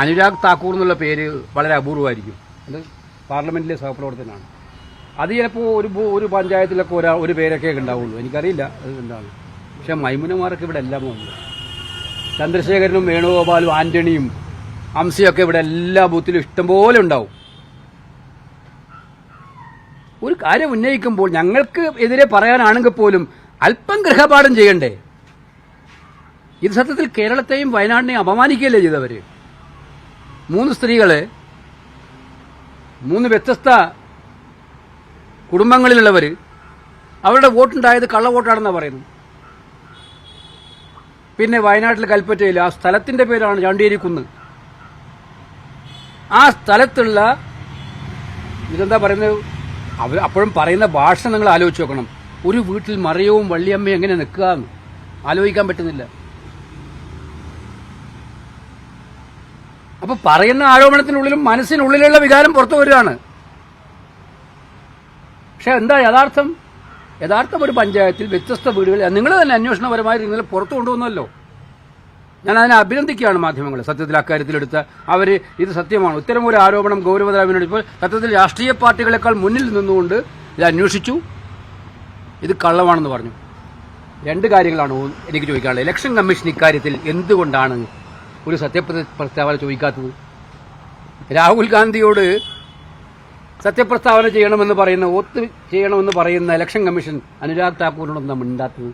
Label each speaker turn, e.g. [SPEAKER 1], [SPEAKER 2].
[SPEAKER 1] അനുരാഗ് താക്കൂർ എന്നുള്ള പേര് വളരെ അപൂർവമായിരിക്കും. അത് പാർലമെന്റിലെ സഹപ്രവർത്തനാണ് അത് ചിലപ്പോൾ ഒരു ഒരു പഞ്ചായത്തിലൊക്കെ ഒരാ ഒരു പേരൊക്കെ ഉണ്ടാവുള്ളൂ. എനിക്കറിയില്ല അത് എന്താണ്. പക്ഷെ മൈമുനമാർക്ക് ഇവിടെ എല്ലാം ഉണ്ട് ചന്ദ്രശേഖരനും വേണുഗോപാലും ആന്റണിയും അംസയൊക്കെ ഇവിടെ എല്ലാ ബൂത്തിലും ഇഷ്ടംപോലെ ഉണ്ടാവും. ഒരു കാര്യം ഉന്നയിക്കുമ്പോൾ ഞങ്ങൾക്ക് എതിരെ പറയാനാണെങ്കിൽ പോലും അല്പം ഗൃഹപാഠം ചെയ്യണ്ടേ? ഇത് സത്യത്തിൽ കേരളത്തെയും വയനാടിനെയും അപമാനിക്കുകയല്ലേ ചെയ്തവര്? മൂന്ന് സ്ത്രീകളെ മൂന്ന് വ്യത്യസ്ത കുടുംബങ്ങളിലുള്ളവർ അവരുടെ വോട്ടുണ്ടായത് കള്ളവോട്ടാണെന്നാണ് പറയുന്നു പിന്നെ വയനാട്ടിൽ കൽപ്പറ്റയിൽ ആ സ്ഥലത്തിന്റെ പേരാണ് ചാണ്ടിയേരി കുന്ന് ആ സ്ഥലത്തുള്ള ഇതെന്താ പറയുന്നത്? അവർ അപ്പോഴും പറയുന്ന ഭാഷ നിങ്ങൾ ആലോചിച്ച് നോക്കണം. ഒരു വീട്ടിൽ മറിയവും വള്ളിയമ്മയും എങ്ങനെ നിൽക്കുക ആലോചിക്കാൻ പറ്റുന്നില്ല. അപ്പൊ പറയുന്ന ആരോപണത്തിനുള്ളിലും മനസ്സിനുള്ളിലുള്ള വികാരം പുറത്തു വരികയാണ്. പക്ഷെ എന്താ യഥാർത്ഥം? യഥാർത്ഥം ഒരു പഞ്ചായത്തിൽ വ്യത്യസ്ത വീടുകൾ നിങ്ങൾ തന്നെ അന്വേഷണപരമായി നിങ്ങൾ പുറത്തു കൊണ്ടുവന്നല്ലോ. ഞാൻ അതിനെ അഭിനന്ദിക്കുകയാണ് മാധ്യമങ്ങൾ സത്യത്തിൽ അക്കാര്യത്തിലെടുത്ത അവർ ഇത് സത്യമാണ്. ഇത്തരം ഒരു ആരോപണം ഗൗരവതരാവിനോട് ഇപ്പോൾ സത്യത്തിൽ രാഷ്ട്രീയ പാർട്ടികളെക്കാൾ മുന്നിൽ നിന്നുകൊണ്ട് ഇത് അന്വേഷിച്ചു. ഇത് കള്ളമാണെന്ന് പറഞ്ഞു. രണ്ട് കാര്യങ്ങളാണ് എനിക്ക് ചോദിക്കാനുള്ളത്. ഇലക്ഷൻ കമ്മീഷൻ ഇക്കാര്യത്തിൽ എന്തുകൊണ്ടാണ് ഒരു സത്യപ്രതി പ്രസ്താവന ചോദിക്കാത്തത്. രാഹുൽ ഗാന്ധിയോട് സത്യപ്രസ്താവന ചെയ്യണമെന്ന് പറയുന്ന ഒത്ത് ചെയ്യണമെന്ന് പറയുന്ന ഇലക്ഷൻ കമ്മീഷൻ അനുരാഗ് താക്കൂറിനോടൊന്നും മിണ്ടാത്തത്?